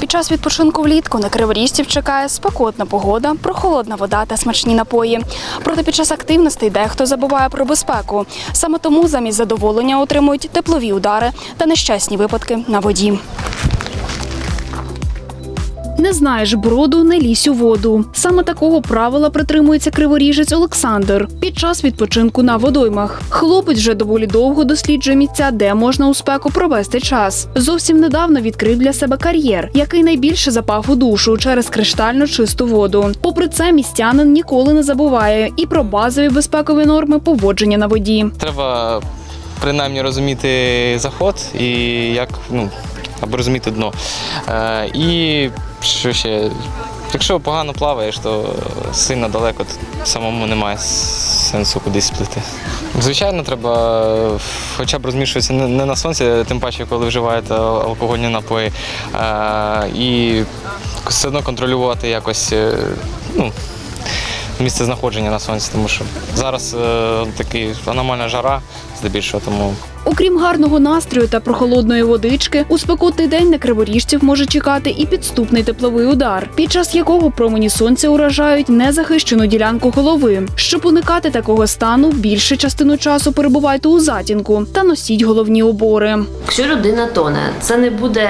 Під час відпочинку влітку на криворіжців чекає спекотна погода, прохолодна вода та смачні напої. Проте під час активностей дехто забуває про безпеку. Саме тому замість задоволення отримують теплові удари та нещасні випадки на воді. Не знаєш броду, не лізь у воду. Саме такого правила притримується криворіжець Олександр під час відпочинку на водоймах. Хлопець вже доволі довго досліджує місця, де можна у спеку провести час. Зовсім недавно відкрив для себе кар'єр, який найбільше запав у душу через криштально чисту воду. Попри це, містянин ніколи не забуває і про базові безпекові норми поводження на воді. Треба принаймні розуміти заход і як, ну, або розуміти дно. Е, і що ще? Якщо погано плаваєш, то сильно далеко самому немає сенсу кудись плити. Звичайно, треба хоча б розмішуватися не на сонці, тим паче, коли вживаєте алкогольні напої. І все одно контролювати якось е, ну, місце знаходження на сонці, тому що зараз е, такий аномальна жара здебільшого, тому Окрім гарного настрою та прохолодної водички, у спекотний день на криворіжців може чекати і підступний тепловий удар, під час якого промені сонця уражають незахищену ділянку голови. Щоб уникати такого стану, більшу частину часу перебувайте у затінку та носіть головні убори. Якщо людина тоне, це не буде,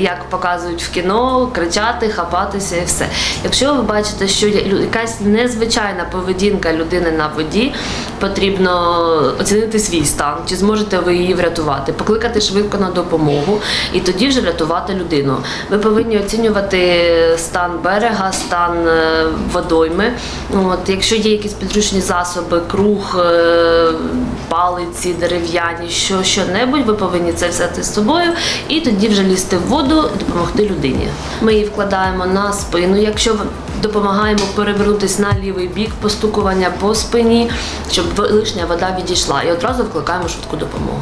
як показують в кіно, кричати, хапатися і все. Якщо ви бачите, що якась незвичайна поведінка людини на воді, потрібно оцінити свій стан, чи зможете ви її врятувати, покликати швидко на допомогу і тоді вже врятувати людину. Ви повинні оцінювати стан берега, стан е, водойми. От, якщо є якісь підручні засоби, круг, е, палиці, дерев'яні, що що-небудь, ви повинні це взяти з собою і тоді вже лізти в воду і допомогти людині. Ми її вкладаємо на спину. Якщо допомагаємо перевернутися на лівий бік, постукування по спині, щоб лишня вода відійшла, і одразу вкликаємо швидку допомогу.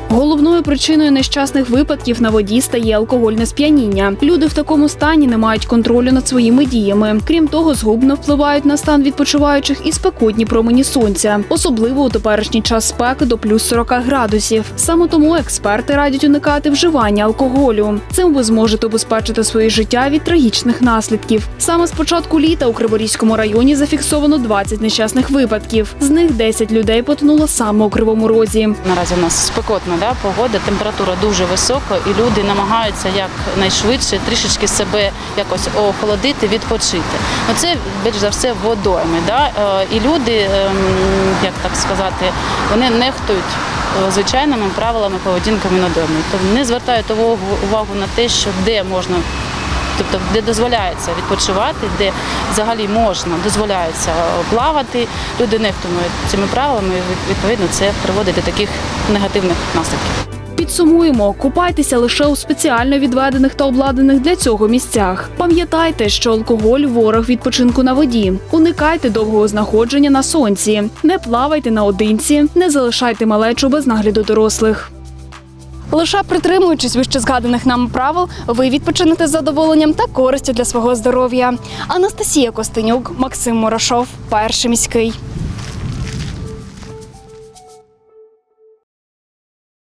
Головною причиною нещасних випадків на воді стає алкогольне сп'яніння. Люди в такому стані не мають контролю над своїми діями. Крім того, згубно впливають на стан відпочиваючих і спекотні промені сонця, особливо у теперішній час спеки до плюс 40 градусів. Саме тому експерти радять уникати вживання алкоголю. Цим ви зможете обезпечити своє життя від трагічних наслідків. Саме з початку літа у Криворізькому районі зафіксовано 20 нещасних випадків. З них 10 людей потонуло саме у Кривому Розі. Наразі у нас спекотна да, погода, температура дуже висока, і люди намагаються якнайшвидше трішечки себе якось охолодити, відпочити. Ну це більш за все водойми. Да? Е, І люди, ем, як так сказати, вони нехтують е, звичайними правилами поведінками на домі. Тобто не звертають увагу, увагу на те, що де можна. Тобто, де дозволяється відпочивати, де взагалі можна, дозволяється плавати, люди нехтують цими правилами, відповідно, це приводить до таких негативних наслідків. Підсумуємо, купайтеся лише у спеціально відведених та обладнаних для цього місцях. Пам'ятайте, що алкоголь ворог відпочинку на воді. Уникайте довгого знаходження на сонці, не плавайте наодинці, не залишайте малечу без нагляду дорослих. Лише притримуючись вище згаданих нам правил, ви відпочинете з задоволенням та користю для свого здоров'я. Анастасія Костенюк, Максим Морошов, перший міський.